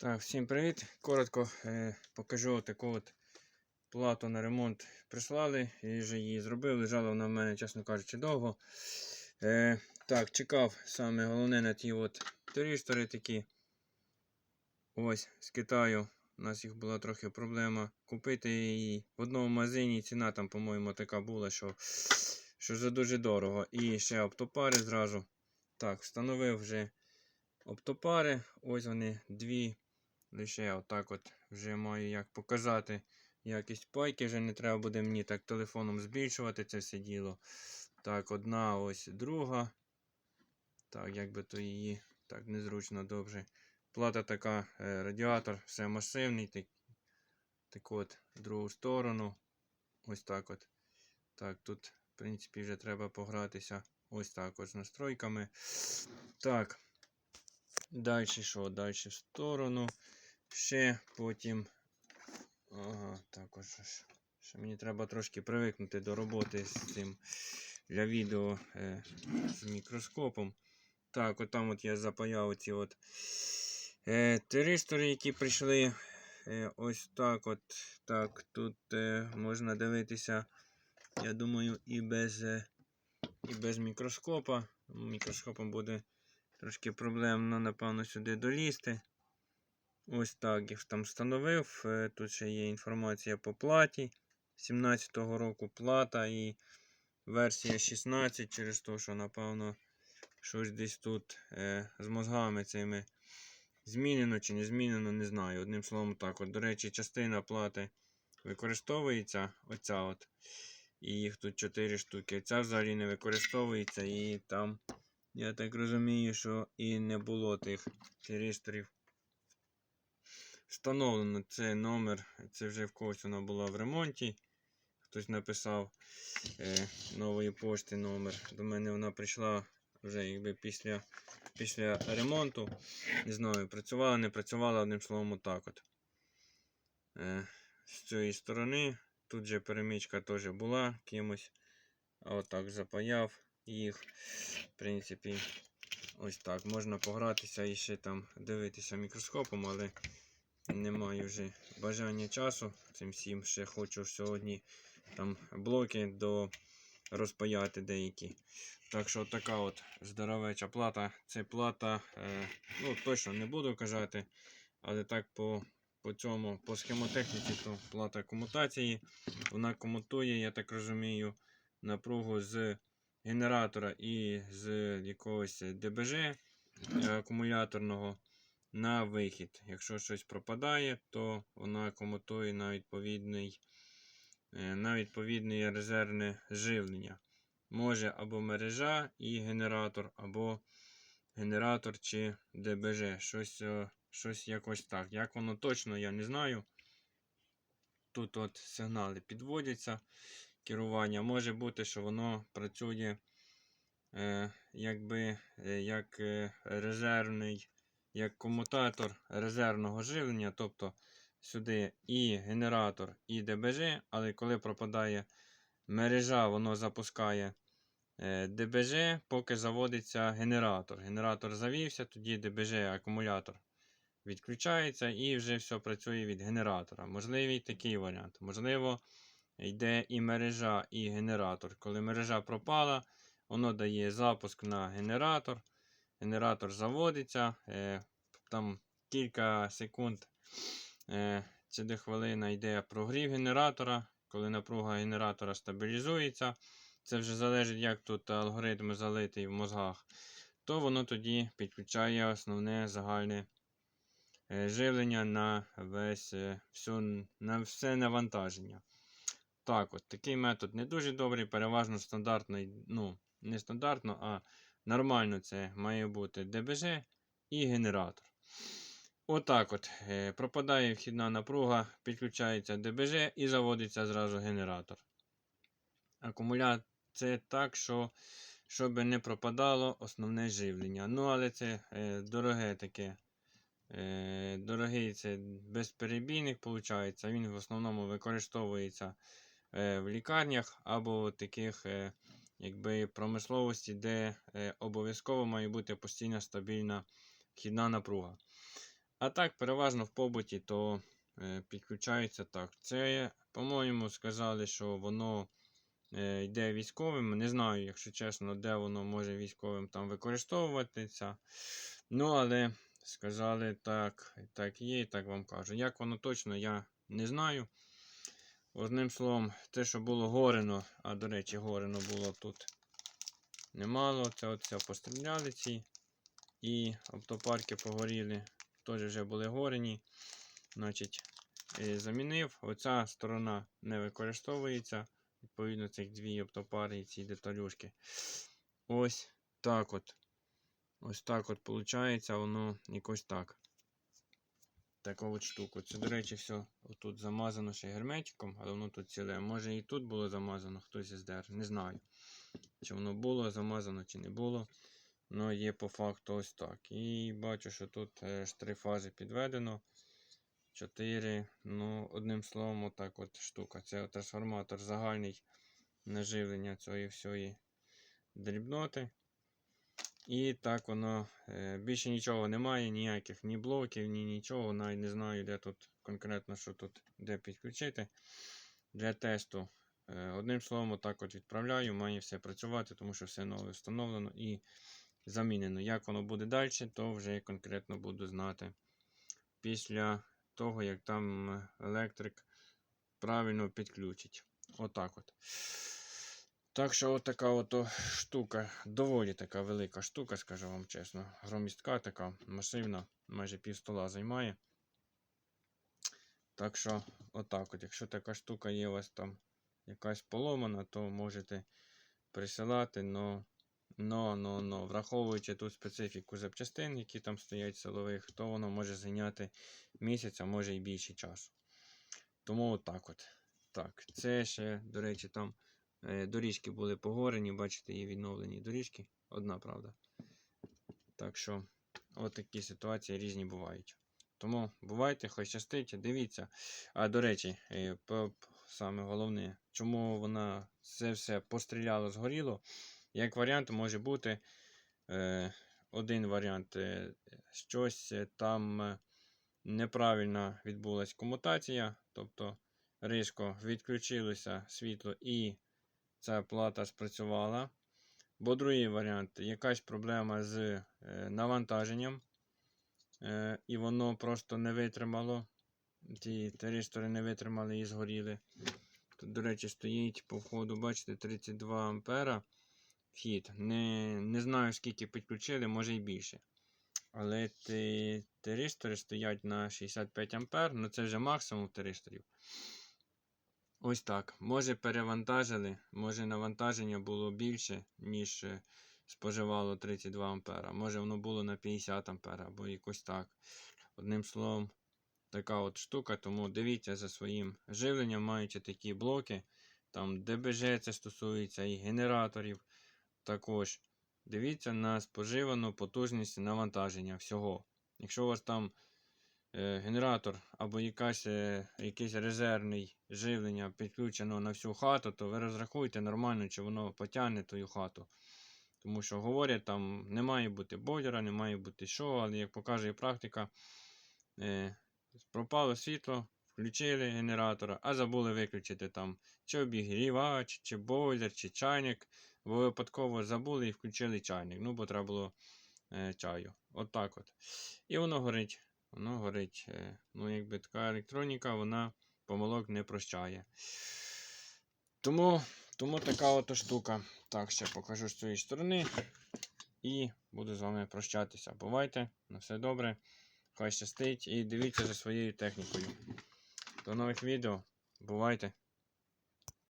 Так, всім привіт. Коротко е, покажу таку от плату на ремонт прислали. Я вже її зробив. Лежала вона в мене, чесно кажучи, довго. Е, так, чекав саме головне на ті от тристори такі. Ось з Китаю. У нас їх була трохи проблема. Купити її в одному магазині. Ціна там, по-моєму, така була, що, що за дуже дорого. І ще оптопари зразу. Так, встановив вже оптопари. Ось вони дві. Лише отак от вже маю як показати якість пайки. Вже не треба буде мені так телефоном збільшувати це все діло. Так, одна ось друга. Так, як би то її так незручно добре. Плата така, е, радіатор, все масивний. Так, так от, другу сторону. Ось так от. Так, тут, в принципі, вже треба погратися. Ось так от з настройками. Так. Далі що? Далі в сторону. Ще потім. Ага, також. Ще мені треба трошки привикнути до роботи з цим для відео е, з мікроскопом. Так, от там от я запаяв оці от е, тиристори, які прийшли. Е, ось так от. Так, тут е, можна дивитися, я думаю, і без, е, і без мікроскопа. Мікроскопом буде трошки проблемно, напевно, сюди долізти. Ось так їх там встановив. Е, Тут ще є інформація по платі. 17-го року плата і версія 16, через те, що, напевно, щось десь тут е, з мозгами цими змінено чи не змінено, не знаю. Одним словом, так. От, До речі, частина плати використовується. Оця от. І їх тут 4 штуки. Ця взагалі не використовується і там, я так розумію, що і не було тих тиристорів встановлено це номер, це вже в когось вона була в ремонті. Хтось написав е, нової пошти номер. До мене вона прийшла вже якби після після ремонту. Не знаю, працювала, не працювала, одним словом, так от. Е, з цієї сторони. Тут же перемічка теж була кимось. А отак запаяв їх. В принципі, ось так. Можна погратися і ще там дивитися мікроскопом, але не маю вже бажання часу. Цим всім ще хочу сьогодні там блоки до розпаяти деякі. Так що така от здоровеча плата. Це плата, е, ну точно не буду казати, але так по по цьому, по схемотехніці, то плата комутації. Вона комутує, я так розумію, напругу з генератора і з якогось ДБЖ е, акумуляторного на вихід. Якщо щось пропадає, то вона комутує на відповідний, е, на відповідне резервне живлення. Може або мережа і генератор, або генератор чи ДБЖ. Щось, е, щось якось так. Як воно точно, я не знаю. Тут от сигнали підводяться. Керування може бути, що воно працює е, якби е, як резервний як комутатор резервного живлення, тобто сюди і генератор, і ДБЖ, але коли пропадає мережа, воно запускає е, ДБЖ, поки заводиться генератор. Генератор завівся, тоді ДБЖ акумулятор відключається і вже все працює від генератора. Можливий такий варіант. Можливо, йде і мережа, і генератор. Коли мережа пропала, воно дає запуск на генератор. Генератор заводиться, е, там кілька секунд е, чи до хвилина йде прогрів генератора. Коли напруга генератора стабілізується, це вже залежить, як тут алгоритм залитий в мозгах, то воно тоді підключає основне загальне е, живлення на весь, е, всю, на все навантаження. Так, от такий метод не дуже добрий, переважно стандартний, ну, не стандартно, а Нормально це має бути ДБЖ і генератор. Отак от, е, пропадає вхідна напруга, підключається ДБЖ і заводиться зразу генератор. Акумулятор це так, що щоб не пропадало основне живлення. Ну, але це е, дороге таке. Е, Дорогий це безперебійник, виходить. Він в основному використовується е, в лікарнях або в таких. Якби промисловості, де е, обов'язково має бути постійна стабільна вхідна напруга. А так, переважно в побуті, то е, підключається так. Це, по-моєму, сказали, що воно е, йде військовим. Не знаю, якщо чесно, де воно може військовим там використовуватися. Ну, але сказали так, так є, так вам кажу. Як воно точно, я не знаю. Одним словом, те, що було горено, а до речі, горено було тут немало. Це все постріляли ці. І автопарки погоріли, теж вже були горені. Значить, е, замінив. Оця сторона не використовується. Відповідно, цих дві оптопари і ці деталюшки. Ось так от. Ось так от виходить, воно якось так. Таку от штуку. Це, до речі, все тут замазано ще герметиком, але воно тут ціле. Може і тут було замазано, хтось здер. Не знаю. Чи воно було замазано, чи не було. Ну, є по факту ось так. І бачу, що тут е, ж три фази підведено. 4. Ну, одним словом, отак от штука. Це трансформатор загальний наживлення цієї всієї дрібноти. І так воно е, більше нічого немає, ніяких ні блоків, ні нічого. Навіть не знаю, де тут конкретно що тут де підключити для тесту. Е, одним словом, отак от відправляю, має все працювати, тому що все нове встановлено і замінено. Як воно буде далі, то вже конкретно буду знати після того, як там електрик правильно підключить. Отак от. Так що от така от штука, доволі така велика штука, скажу вам чесно. Громістка така, масивна, майже пів стола займає. Так що, отак от. Якщо така штука є у вас там якась поломана, то можете присилати, но, но, но, но, враховуючи ту специфіку запчастин, які там стоять силових, то воно може зайняти місяць, а може і більше часу. Тому отак от. Так, це ще, до речі, там доріжки були погорені, бачите, є відновлені доріжки. Одна, правда. Так що, от такі ситуації різні бувають. Тому бувайте, хай щастить, дивіться. А до речі, е, саме головне, чому вона це все постріляло, згоріло. Як варіант може бути е, один варіант. е, щось е, там е, неправильно відбулася комутація, тобто різко відключилося світло і ця плата спрацювала. Бо другий варіант, якась проблема з е, навантаженням, е, і воно просто не витримало. Ті теристори не витримали і згоріли. Тут, до речі, стоїть по входу, бачите, 32 ампера вхід. Не, не знаю, скільки підключили, може і більше. Але ті теристори стоять на 65 ампер, ну це вже максимум теристорів. Ось так. Може перевантажили, може навантаження було більше, ніж е, споживало 32 ампера. Може воно було на 50 ампер або якось так. Одним словом, така от штука, тому дивіться за своїм живленням, маючи такі блоки. Там ДБЖ це стосується і генераторів. Також дивіться на споживану потужність навантаження всього. Якщо у вас там генератор або якась, е, якийсь резервний живлення підключено на всю хату, то ви розрахуйте нормально, чи воно потягне твою хату. Тому що говорять, там не має бути бойлера, не має бути що, але як показує практика, е, пропало світло, включили генератора, а забули виключити там чи обігрівач, чи бойлер, чи чайник. Бо випадково забули і включили чайник. Ну, бо треба було е, чаю. От так от. І воно горить. Воно горить. Е, ну, якби така електроніка, вона помилок не прощає. Тому, тому така от штука. Так, ще покажу з цієї сторони. І буду з вами прощатися. Бувайте, на все добре. Хай щастить і дивіться за своєю технікою. До нових відео. Бувайте!